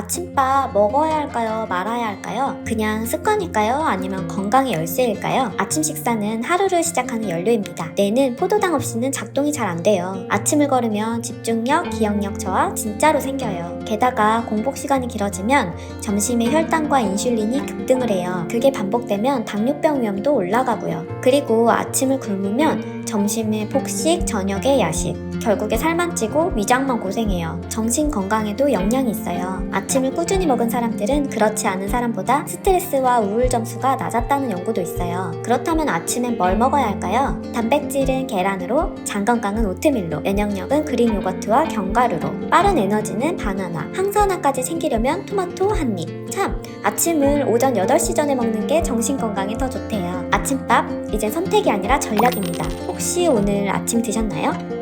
아침밥 먹어야 할까요? 말아야 할까요? 그냥 습관일까요? 아니면 건강의 열쇠일까요? 아침 식사는 하루를 시작하는 연료입니다. 뇌는 포도당 없이는 작동이 잘 안 돼요. 아침을 걸으면 집중력, 기억력 저하 진짜로 생겨요. 게다가 공복 시간이 길어지면 점심에 혈당과 인슐린이 급등을 해요. 그게 반복되면 당뇨병 위험도 올라가고요. 그리고 아침을 굶으면 점심에 폭식, 저녁에 야식. 결국에 살만 찌고 위장만 고생해요. 정신 건강에도 영향이 있어요. 아침을 꾸준히 먹은 사람들은 그렇지 않은 사람보다 스트레스와 우울 점수가 낮았다는 연구도 있어요. 그렇다면 아침엔 뭘 먹어야 할까요? 단백질은 계란으로, 장 건강은 오트밀로, 면역력은 그릭 요거트와 견과류로, 빠른 에너지는 바나나, 항산화까지 챙기려면 토마토 한 입. 참, 아침을 오전 8시 전에 먹는 게 정신 건강에 더 좋대요. 아침밥, 이젠 선택이 아니라 전략입니다. 혹시 오늘 아침 드셨나요?